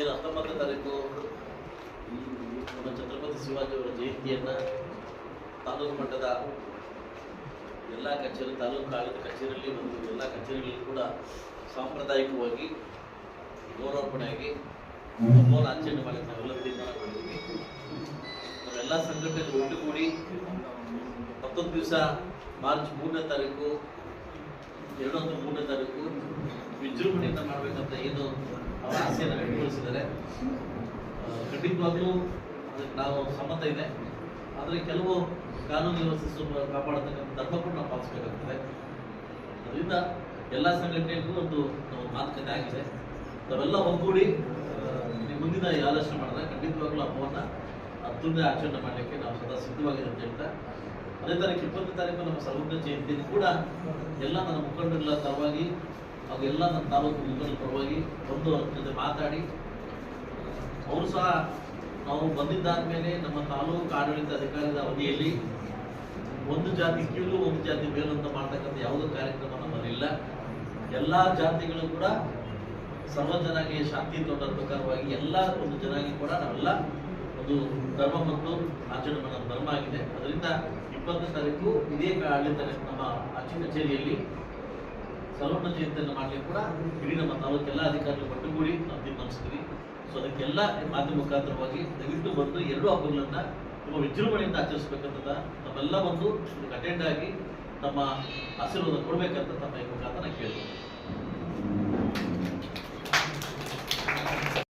ಏನು ಹತ್ತೊಂಬತ್ತು ತಾರೀಕು? ನಮ್ಮ ಛತ್ರಪತಿ ಶಿವಾಜಿಯವರ ಜಯಂತಿಯನ್ನು ತಾಲೂಕು ಮಟ್ಟದ ಎಲ್ಲ ಕಚೇರಿ, ತಾಲೂಕು ಆಡಳಿತ ಕಚೇರಿಯಲ್ಲಿ ಒಂದು ಎಲ್ಲ ಕಚೇರಿಗಳಲ್ಲಿ ಕೂಡ ಸಾಂಪ್ರದಾಯಿಕವಾಗಿ ಗೌರವಪಣೆಯಾಗಿ ಮೌನ ಆಚರಣೆ ಮಾಡಿ ನಾವೆಲ್ಲ ತೀರ್ಮಾನ ಮಾಡಿದ್ವಿ. ನಾವೆಲ್ಲ ಸಂಘಟನೆಗಳು ಒಟ್ಟುಗೂಡಿ ಹತ್ತೊಂದು ದಿವಸ ಮಾರ್ಚ್ ಮೂರನೇ ತಾರೀಕು ಎರಡು ಒಂದು ಮೂರನೇ ತಾರೀಕು ವಿಜೃಂಭಣೆಯಿಂದ ಮಾಡಬೇಕಂತ ಏನು ಅವರ ಆಸೆಯನ್ನು ವ್ಯಕ್ತಪಡಿಸಿದ್ದಾರೆ ಖಂಡಿತವಾಗ್ಲೂ ಅದಕ್ಕೆ ನಾವು ಸಮ್ಮತ ಇದೆ. ಆದರೆ ಕೆಲವು ಕಾನೂನು ವ್ಯವಸ್ಥೆ ಕಾಪಾಡತಕ್ಕಂಥ ಧರ್ಮ ಕೂಡ ನಾವು ಪಾಲಿಸಬೇಕಾಗ್ತದೆ. ಅದರಿಂದ ಎಲ್ಲ ಸಂಘಟನೆಗೂ ಒಂದು ಮಾತುಕತೆ ಆಗಿದೆ. ನಾವೆಲ್ಲ ಒಗ್ಗೂಡಿ ಮುಂದಿನ ಆಲೋಚನೆ ಮಾಡಿದ್ರೆ ಖಂಡಿತವಾಗ್ಲೂ ಹಬ್ಬವನ್ನು ಅತ್ಯುನ್ನ ಆಚರಣೆ ಮಾಡಲಿಕ್ಕೆ ನಾವು ಸದಾ ಸಿದ್ಧವಾಗಿದೆ ಅಂತ ಹೇಳ್ತಾ, ಅದೇ ತಾರೀಕು ಇಪ್ಪತ್ತನೇ ತಾರೀಕು ನಮ್ಮ ಸರ್ವಜ್ಞ ಜಯಂತಿ ಕೂಡ ಎಲ್ಲ ನನ್ನ ಮುಖಂಡರುಗಳ ಪರವಾಗಿ ಹಾಗೂ ನಮ್ಮ ತಾಲೂಕು ಮುಖಂಡರ ಪರವಾಗಿ ಬಂದು ಅವ್ರ ಜೊತೆ ಮಾತಾಡಿ. ಅವರು ಸಹ ನಾವು ಬಂದಿದ್ದಾದ್ಮೇಲೆ ನಮ್ಮ ತಾಲೂಕು ಆಡಳಿತ ಅಧಿಕಾರಿಗಳ ಅವಧಿಯಲ್ಲಿ ಒಂದು ಜಾತಿ ಕೀಳು, ಒಂದು ಜಾತಿ ಮೇಲು ಅಂತ ಮಾಡ್ತಕ್ಕಂಥ ಯಾವುದೇ ಕಾರ್ಯಕ್ರಮ ನಮ್ಮಲ್ಲಿಲ್ಲ ಎಲ್ಲ ಜಾತಿಗಳು ಕೂಡ ಸರ್ವ ಜನಾಂಗೀಯ ಶಾಂತಿ ತೋಟದ ಪ್ರಕಾರವಾಗಿ ಎಲ್ಲ ಒಂದು ಜನಾಂಗಿ ಕೂಡ ನಾವೆಲ್ಲ ಒಂದು ಧರ್ಮ ಮತ್ತು ಆಚರಣೆ ಮಾಡೋ ಧರ್ಮ ಆಗಿದೆ. ಅದರಿಂದ ಇಪ್ಪತ್ತನೇ ತಾರೀಕು ಇದೇ ಆಡಳಿತ ನಮ್ಮ ಅಚ್ಚು ಕಚೇರಿಯಲ್ಲಿ ಸರ್ವಜ್ಞ ಜಯಂತಿಯನ್ನು ಮಾಡಲಿಕ್ಕೆ ಕೂಡ ಇಡೀ ನಮ್ಮ ತಾಲೂಕೆಲ್ಲ ಅಧಿಕಾರಿಗಳು ಒಟ್ಟುಗೂಡಿ ನಾವು ತೀರ್ಮಾನಿಸ್ತೀವಿ. ಸೊ ಅದಕ್ಕೆಲ್ಲ ಮಾಧ್ಯಮ ಮುಖಾಂತರವಾಗಿ ದಯವಿಟ್ಟು ಬಂದು ಎರಡು ಹಬ್ಬಗಳನ್ನ ತುಂಬ ವಿಜೃಂಭಣೆಯಿಂದ ಆಚರಿಸಬೇಕಂತ ಬಂದು ಇದಕ್ಕೆ ಅಟೆಂಡ್ ಆಗಿ ತಮ್ಮ ಆಶೀರ್ವಾದ ಕೊಡಬೇಕಂತ ತಮ್ಮ ಈ ಮುಖಾಂತರ ಕೇಳ್ತೀನಿ.